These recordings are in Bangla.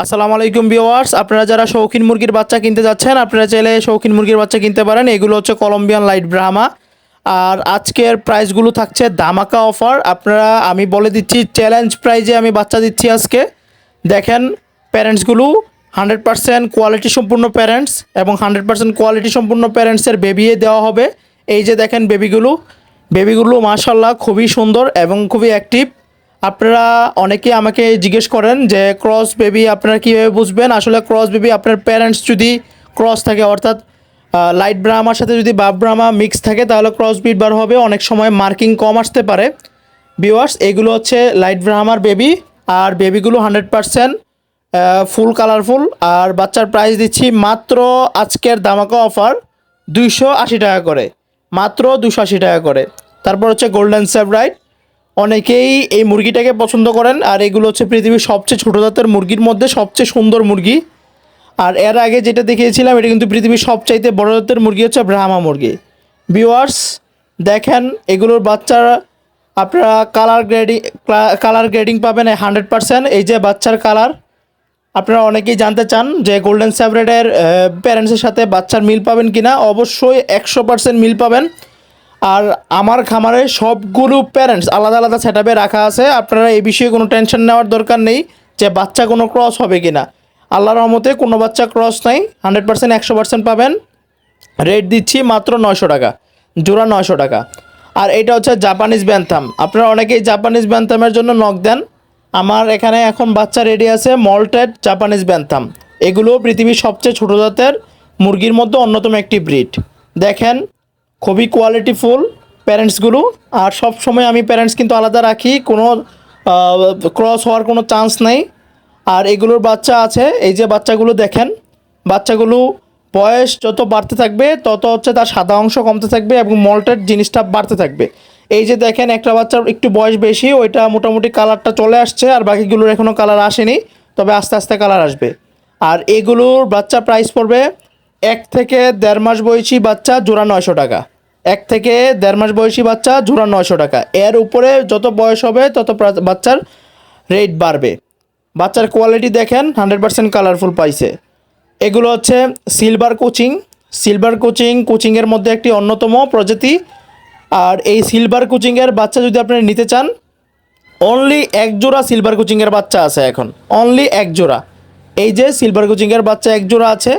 আসসালামু আলাইকুম ভিউয়ার্স, আপনারা যারা শৌখিন মুরগির বাচ্চা কিনতে যাচ্ছেন, আপনারা চাইলে শৌখিন মুরগির বাচ্চা কিনতে পারেন। এগুলো হচ্ছে কলম্বিয়ান লাইট ব্রাহ্মা। আর আজকের প্রাইসগুলো থাকছে ধামাকা অফার। আপনারা, আমি বলে দিচ্ছি চ্যালেঞ্জ প্রাইজে আমি বাচ্চা দিচ্ছি আজকে। দেখেন প্যারেন্টসগুলো হান্ড্রেড পার্সেন্ট কোয়ালিটি সম্পূর্ণ প্যারেন্টস এবং হান্ড্রেড পার্সেন্ট কোয়ালিটি সম্পূর্ণ প্যারেন্টসের বেবিয়ে দেওয়া হবে। এই যে দেখেন বেবিগুলো বেবিগুলো মাশাল্লাহ খুবই সুন্দর এবং খুবই অ্যাক্টিভ আপনারা অনেকে আমাকে জিজ্ঞেস করেন যে, ক্রস বেবি আপনারা কীভাবে বুঝবেন? আসলে ক্রস বেবি আপনার প্যারেন্টস যদি ক্রস থাকে, অর্থাৎ লাইট ব্রাহ্মার সাথে যদি বাপ ব্রাহ্মা মিক্স থাকে, তাহলে ক্রস বিট বার হবে। অনেক সময় মার্কিং কম আসতে পারে। ভিউয়ার্স এগুলো হচ্ছে লাইট ব্রাহ্মার বেবি আর বেবিগুলো হান্ড্রেড পারসেন্ট ফুল কালারফুল আর বাচ্চার প্রাইস দিচ্ছি মাত্র আজকের দামাকা অফার দুইশো আশি টাকা করে। মাত্র দুশো আশি টাকা করে। তারপর হচ্ছে গোল্ডেন সেভরাইট অনেকেই এই মুরগিটাকে পছন্দ করেন, আর এগুলো হচ্ছে পৃথিবীর সবচেয়ে ছোটো জাতের মুরগির মধ্যে সবচেয়ে সুন্দর মুরগি। আর এর আগে যেটা দেখিয়েছিলাম, এটা কিন্তু পৃথিবীর সবচাইতে বড় জাতের মুরগি হচ্ছে ব্রাহ্মা মুরগি। ভিউয়ার্স দেখেন, এগুলোর বাচ্চারা আপনারা কালার গ্রেডিং কালার গ্রেডিং পাবেন হান্ড্রেড পারসেন্ট এই যে বাচ্চার কালার আপনারা অনেকেই জানতে চান যে গোল্ডেন স্যাভরেটের প্যারেন্টসের সাথে বাচ্চার মিল পাবেন কি না অবশ্যই একশো পার্সেন্ট মিল পাবেন। আর আমার খামারে সবগুলো প্যারেন্টস আলাদা আলাদা সেট রাখা আছে। আপনারা এই বিষয়ে কোনো টেনশন নেওয়ার দরকার নেই যে বাচ্চা কোনো ক্রস হবে কি না আল্লাহর রহমতে কোনো বাচ্চা ক্রস নাই। হান্ড্রেড পার্সেন্ট একশো পার্সেন্ট পাবেন। রেট দিচ্ছি মাত্র নয়শো টাকা। জোড়া নয়শো টাকা। আর এটা হচ্ছে জাপানিজ ব্যান্থাম আপনারা অনেকেই জাপানিজ ব্যান্থামের জন্য নখ দেন। আমার এখানে এখন বাচ্চা রেডি আছে মল্টেড জাপানিজ ব্যান্থাম এগুলো পৃথিবীর সবচেয়ে ছোটো জাতের। মুরগির মধ্যে অন্যতম একটি ব্রিড দেখেন খুবই কোয়ালিটিফুল প্যারেন্টসগুলো আর সব সময় আমি প্যারেন্টস কিন্তু আলাদা রাখি, কোনো ক্রস হওয়ার কোনো চান্স নেই। আর এগুলোর বাচ্চা আছে, এই যে বাচ্চাগুলো দেখেন, বাচ্চাগুলো বয়স যত বাড়তে থাকবে, তত হচ্ছে তার সাদা অংশ কমতে থাকবে এবং মল্টের জিনিসটা বাড়তে থাকবে। এই যে দেখেন, একটা বাচ্চার একটু বয়স বেশি, ওইটা মোটামুটি কালারটা চলে আসছে, আর বাকিগুলোর এখনও কালার আসেনি, তবে আস্তে আস্তে কালার আসবে। আর এগুলোর বাচ্চা প্রাইস পড়বে এক থেকে দেড় মাস বয়সী বাচ্চা জোড়া নয়শো টাকা। এক থেকে দেড় মাস বয়সী বাচ্চা, জোড়া নয়শো টাকা। এর উপরে যত বয়স হবে, তত বাচ্চার রেট বাড়বে। বাচ্চার কোয়ালিটি দেখেন হান্ড্রেড পার্সেন্ট কালারফুল পাইছে। এগুলো হচ্ছে সিলভার কোচিং সিলভার কোচিং কোচিংয়ের মধ্যে একটি অন্যতম প্রজাতি। আর এই সিলভার কোচিংয়ের বাচ্চা যদি আপনি নিতে চান অনলি এক জোড়া সিলভার কোচিংয়ের বাচ্চা আছে এখন। অনলি এক জোড়া। এই যে সিলভার কোচিংয়ের বাচ্চা এক জোড়া আছে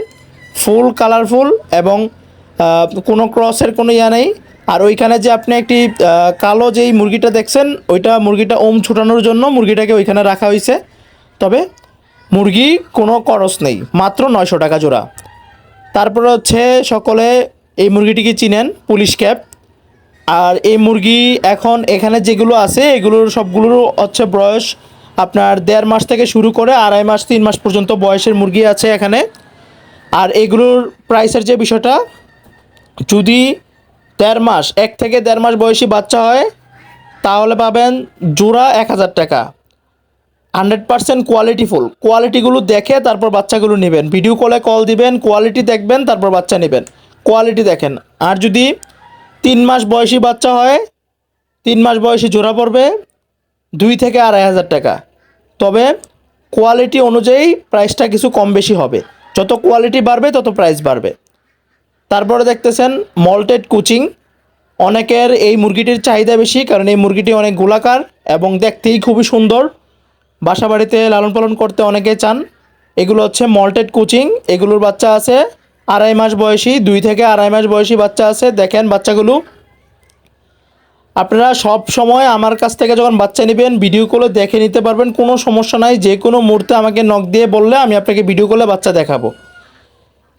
ফুল কালারফুল এবং কোনো ক্রসের কোনো ইয়া নেই। আর ওইখানে যে আপনি একটি কালো যেই মুরগিটা দেখছেন, ওইটা মুরগিটা ওম ছুটানোর জন্য মুরগিটাকে ওইখানে রাখা হয়েছে তবে মুরগি কোনো করস নেই, মাত্র নয়শো টাকা জোড়া। তারপরে হচ্ছে সকলে এই মুরগিটিকে চিনেন, পুলিশ ক্যাপ। আর এই মুরগি এখন এখানে যেগুলো আছে, এগুলোর সবগুলোর হচ্ছে বয়স আপনার দেড় মাস থেকে শুরু করে আড়াই মাস, তিন মাস পর্যন্ত বয়সের মুরগি আছে এখানে। আর এগুলোর প্রাইসের যে বিষয়টা যদি দেড় মাস, এক থেকে দেড় মাস বয়সী বাচ্চা হয়, তাহলে পাবেন জোড়া এক হাজার টাকা। হান্ড্রেড পার্সেন্ট কোয়ালিটিফুল কোয়ালিটিগুলো দেখে তারপর বাচ্চাগুলো নেবেন। ভিডিও কলে কল দিবেন কোয়ালিটি দেখবেন, তারপর বাচ্চা নেবেন। কোয়ালিটি দেখেন। আর যদি তিন মাস বয়সী বাচ্চা হয়, তিন মাস বয়সী জোড়া পড়বে দুই থেকে আড়াই হাজার টাকা। তবে কোয়ালিটি অনুযায়ী প্রাইসটা কিছু কম বেশি হবে। যত কোয়ালিটি বাড়বে, তত প্রাইস বাড়বে। তারপরে দেখতেছেন মল্টেড কুচিং অনেকের এই মুরগিটির চাহিদা বেশি, কারণ এই মুরগিটি অনেক গোলাকার এবং দেখতেই খুবই সুন্দর। বাসা বাড়িতে লালন পালন করতে অনেকে চান। এগুলো হচ্ছে মল্টেড কুচিং এগুলোর বাচ্চা আছে আড়াই মাস বয়সী, দুই থেকে আড়াই মাস বয়সী বাচ্চা আছে। দেখেন বাচ্চাগুলো। আপনারা সব সময় আমার কাছ থেকে যখন বাচ্চা নেবেন ভিডিও কলে দেখে নিতে পারবেন। কোনো সমস্যা নাই, যে কোনো মুহূর্তে আমাকে নখ দিয়ে বললে আমি আপনাকে ভিডিও কলে বাচ্চা দেখাবো।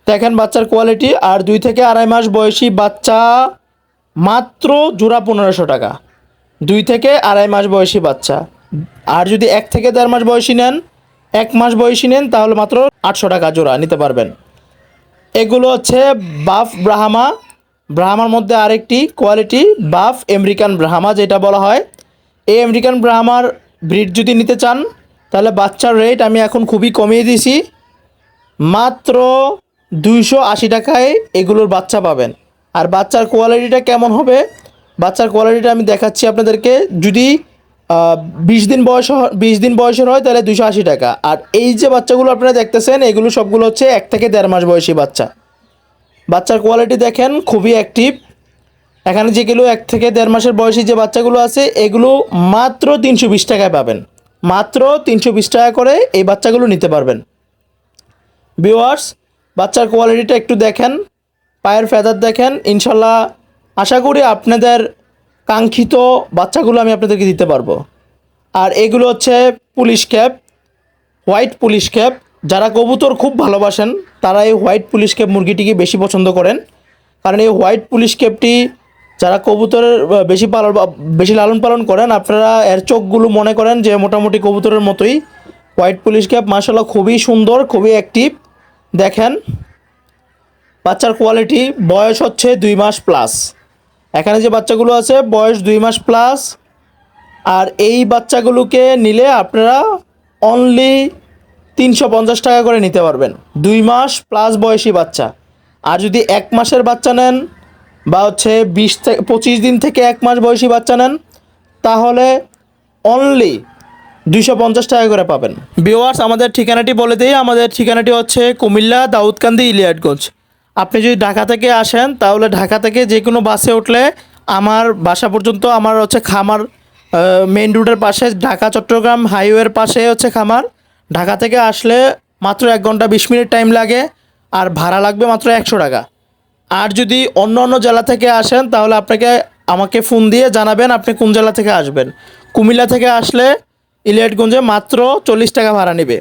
দেখেন বাচ্চার কোয়ালিটি আর দুই থেকে আড়াই মাস বয়সী বাচ্চা মাত্র জোড়া পনেরোশো টাকা। দুই থেকে আড়াই মাস বয়সী বাচ্চা। আর যদি এক থেকে দেড় মাস বয়সী নেন, এক মাস বয়সী নেন, তাহলে মাত্র আটশো টাকা জোড়া নিতে পারবেন। এগুলো হচ্ছে বাফ ব্রাহামা। ব্রাহামার মধ্যে আরেকটি কোয়ালিটি বাফ আমেরিকান ব্রাহামা যেটা বলা হয়। এই আমেরিকান ব্রাহামার ব্রিড যদি নিতে চান, তাহলে বাচ্চার রেট আমি এখন খুবই কমিয়ে দিয়েছি। মাত্র দুইশো আশি টাকায় এগুলোর বাচ্চা পাবেন। আর বাচ্চার কোয়ালিটিটা কেমন হবে? বাচ্চার কোয়ালিটিটা আমি দেখাচ্ছি আপনাদেরকে। যদি বিশ দিন বয়স বিশ দিন বয়সের হয়, তাহলে দুশো আশি টাকা। আর এই যে বাচ্চাগুলো আপনারা দেখতেছেন, এগুলো সবগুলো হচ্ছে এক থেকে দেড় মাস বয়সী বাচ্চা। বাচ্চার কোয়ালিটি দেখেন, খুবই অ্যাক্টিভ এখানে যেগুলো এক থেকে দেড় মাসের বয়সী যে বাচ্চাগুলো আছে, এগুলো মাত্র তিনশো বিশ টাকায় পাবেন। মাত্র তিনশো বিশ টাকা করে এই বাচ্চাগুলো নিতে পারবেন। ভিউয়ার্স বাচ্চার কোয়ালিটিটা একটু দেখেন, পায়ের ফেদার দেখেন, ইনশাল্লাহ আশা করি আপনাদের কাঙ্ক্ষিত বাচ্চাগুলো আমি আপনাদেরকে দিতে পারব। আর এগুলো হচ্ছে police cap white police cap যারা কবুতর খুব ভালোবাসেন, তারা এই হোয়াইট পুলিশ ক্যাপ মুরগিটিকে বেশি পছন্দ করেন। কারণ এই হোয়াইট পুলিশ ক্যাপটি যারা কবুতরের বেশি পালন, বেশি লালন পালন করেন, আপনারা এর চোখগুলো মনে করেন যে মোটামুটি কবুতরের মতোই। হোয়াইট পুলিশ ক্যাপ মাসাল্লাহ খুবই সুন্দর, খুবই অ্যাক্টিভ দেখেন, বাচ্চার কোয়ালিটি বয়স হচ্ছে দুই মাস প্লাস এখানে যে বাচ্চাগুলো আছে, বয়স দুই মাস প্লাস আর এই বাচ্চাগুলোকে নিলে আপনারা অনলি তিনশো পঞ্চাশ টাকা করে নিতে পারবেন। দুই মাস প্লাস বয়সী বাচ্চা। আর যদি এক মাসের বাচ্চা নেন বা হচ্ছে বিশ থেকে পঁচিশ দিন থেকে এক মাস বয়সী বাচ্চা নেন, তাহলে অনলি দুইশো পঞ্চাশ টাকা করে পাবেন। বিওয়ার্স আমাদের ঠিকানাটি বলে দিই। আমাদের ঠিকানাটি হচ্ছে কুমিল্লা দাউদকান্দি ইলিয়াটগঞ্জ। আপনি যদি ঢাকা থেকে আসেন, তাহলে ঢাকা থেকে যে কোনো বাসে উঠলে আমার বাসা পর্যন্ত আমার হচ্ছে খামার মেইন রুটের পাশে ঢাকা, চট্টগ্রাম হাইওয়ের পাশে হচ্ছে খামার। ঢাকা থেকে আসলে মাত্র এক ঘণ্টা বিশ মিনিট টাইম লাগে, আর ভাড়া লাগবে মাত্র একশো টাকা। আর যদি অন্য অন্য জেলা থেকে আসেন, তাহলে আপনাকে আমাকে ফোন দিয়ে জানাবেন আপনি কোন জেলা থেকে আসবেন। কুমিল্লা থেকে আসলে ইলিয়াটগঞ্জে মাত্র চল্লিশ টাকা ভাড়া নেবে।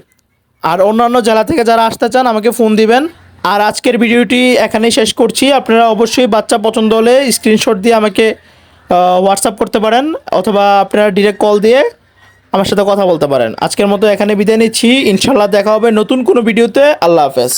আর অন্যান্য জেলা থেকে যারা আসতে চান, আমাকে ফোন দিবেন। আর আজকের ভিডিওটি এখানেই শেষ করছি। আপনারা অবশ্যই বাচ্চা পছন্দ হলে স্ক্রিনশট দিয়ে আমাকে হোয়াটসঅ্যাপ করতে পারেন, অথবা আপনারা ডিরেক্ট কল দিয়ে আমার সাথে কথা বলতে পারেন। আজকের মতো এখানে বিদায় নিচ্ছি। ইনশাল্লাহ দেখা হবে নতুন কোনো ভিডিওতে। আল্লাহ হাফেজ।